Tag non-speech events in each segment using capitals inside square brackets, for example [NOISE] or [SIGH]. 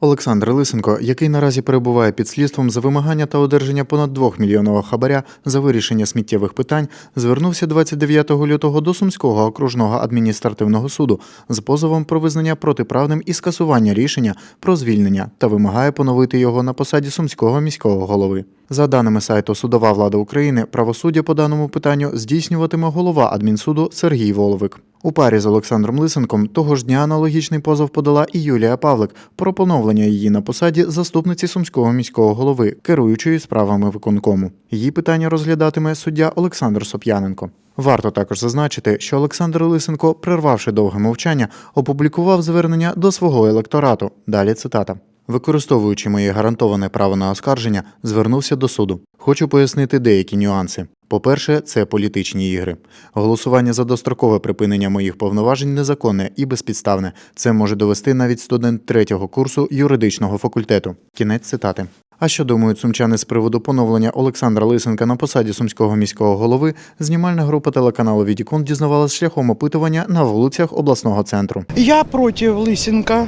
Олександр Лисенко, який наразі перебуває під слідством за вимагання та одержання понад 2 мільйонного хабаря за вирішення сміттєвих питань, звернувся 29 лютого до Сумського окружного адміністративного суду з позовом про визнання протиправним і скасування рішення про звільнення та вимагає поновити його на посаді сумського міського голови. За даними сайту Судова влада України, правосуддя по даному питанню здійснюватиме голова адмінсуду Сергій Воловик. У парі з Олександром Лисенком того ж дня аналогічний позов подала і Юлія Павлик про поновлення її на посаді заступниці сумського міського голови, керуючої справами виконкому. Її питання розглядатиме суддя Олександр Соп'яненко. Варто також зазначити, що Олександр Лисенко, прервавши довге мовчання, опублікував звернення до свого електорату. Далі цитата. Використовуючи моє гарантоване право на оскарження, звернувся до суду. Хочу пояснити деякі нюанси. По-перше, це політичні ігри. Голосування за дострокове припинення моїх повноважень незаконне і безпідставне. Це може довести навіть студент третього курсу юридичного факультету. Кінець цитати. А що думають сумчани з приводу поновлення Олександра Лисенка на посаді сумського міського голови? Знімальна група телеканалу Відікон дізнавалась шляхом опитування на вулицях обласного центру. Я против Лысенко.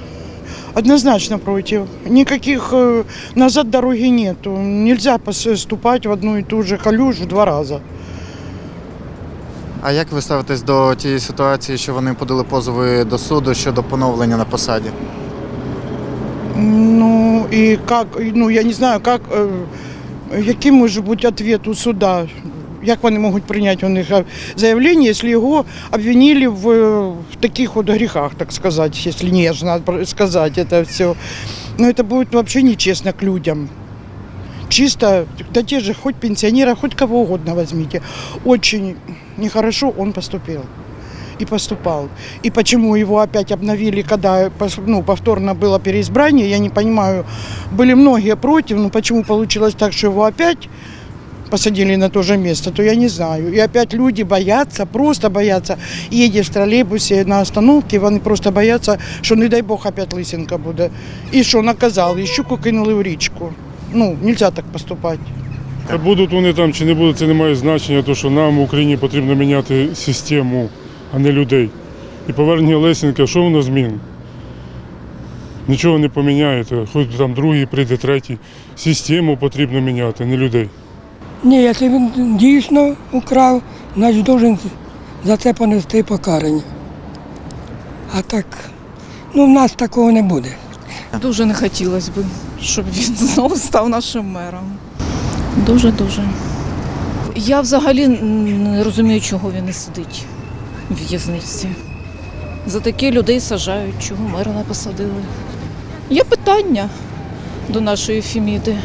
Однозначно против. Никаких э, назад дороги нету. Нельзя поступать в одну и ту же калюжу два раза. А як ви ставитесь до тієї ситуації, що вони подали позови до суду щодо поновлення на посаді? Ну и как, ну я не знаю, как, е, яким може бути відповідь у суда. Як вони можуть прийняти у них заявлення, якщо його обвинили в, в таких от гріхах, так сказати, якщо нежно сказати це все. Ну, это будет вообще нечестно к людям. Чисто, да те же, хоть пенсионера, хоть кого угодно возьмите. Очень нехорошо он поступил. И поступал. И почему его опять обновили, когда ну, повторно было переизбрание, я не понимаю. Были многие против, но почему получилось так, что его опять посадили на то же место, то я не знаю. И опять люди боятся, просто боятся. Едешь в троллейбусе на остановке, вони просто боятся, що не дай Бог опять лисенка буде. І що наказали, і щуку кинули в річку. Ну, нельзя так поступати. Та будуть вони там чи не будуть, це не має значення, тому що нам в Україні потрібно міняти систему, а не людей. І повернення Лесенка, що воно змінить? Нічого не поміняєте, хоч там другий прийде, третій. Систему потрібно міняти, не людей. Ні, якщо він дійсно украв, значить должен за це понести покарання. А так, ну в нас такого не буде. Дуже не хотілося б, щоб він [LAUGHS] знову став нашим мером. Дуже-дуже. Я взагалі не розумію, чого він не сидить в в'язниці. За такі людей сажають, чого мера не посадили. Є питання до нашої Феміди.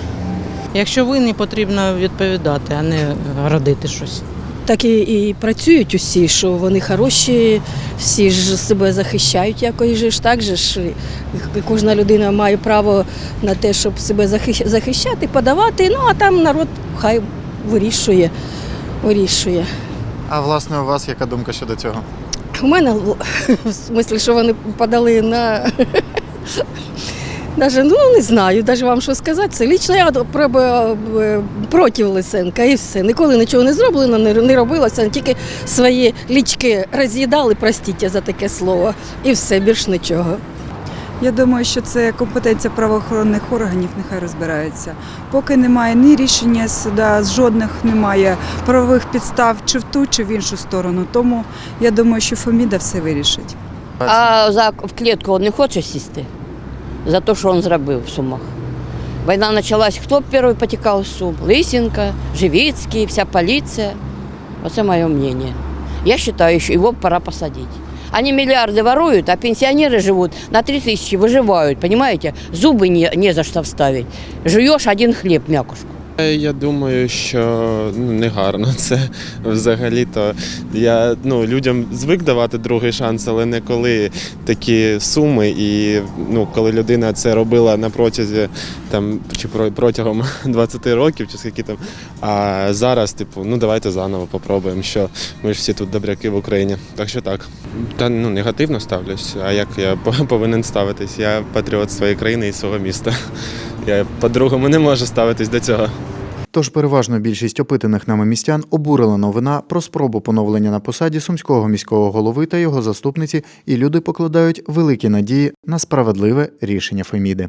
Якщо винні, потрібно відповідати, а не родити щось. Так і, і працюють усі, що вони хороші, всі ж себе захищають якось же ж так же ж. Кожна людина має право на те, щоб себе захищати, подавати. Ну а там народ хай вирішує. вирішує. А власне, у вас яка думка щодо цього? У мене [LAUGHS] в смислі, що вони подали на. Даже, ну не знаю, навіть вам що сказати. Це лічно я е, проти Лисенка і все. Ніколи нічого не зроблено, не, не робилося, тільки свої лічки роз'їдали, простіть за таке слово, і все, більш нічого. Я думаю, що це компетенція правоохоронних органів, нехай розбираються. Поки немає ні рішення суда, жодних немає правових підстав чи в ту, чи в іншу сторону. Тому я думаю, що Фоміда все вирішить. А за, в клітку не хоче сісти за те, що він зробив в Сумах. Війна почалась, хто перший потікав з Сум? Лисенко, Живицький, вся поліція. Оце моє мнение. Я вважаю, що його пора посадити. Они миллиарды воруют, а пенсионеры живут на 3 тысячи, выживают, понимаете? Зубы не, не за что вставить. Жуешь один хлеб, мякушку. Я думаю, що ну, не гарно [LAUGHS] це взагалі-то. Я ну, людям звик давати другий шанс, але не коли такі суми, і ну, коли людина це робила на протязі там, чи протягом [LAUGHS] 20 років, чи скільки там. А зараз, типу, ну давайте заново попробуємо, що ми ж всі тут добряки в Україні. Так що так. Та ну негативно ставлюсь. А як я [LAUGHS] повинен ставитись? Я патріот своєї країни і свого міста. Я по-другому не можу ставитись до цього. Тож переважно більшість опитаних нами містян обурила новина про спробу поновлення на посаді сумського міського голови та його заступниці, і люди покладають великі надії на справедливе рішення Феміди.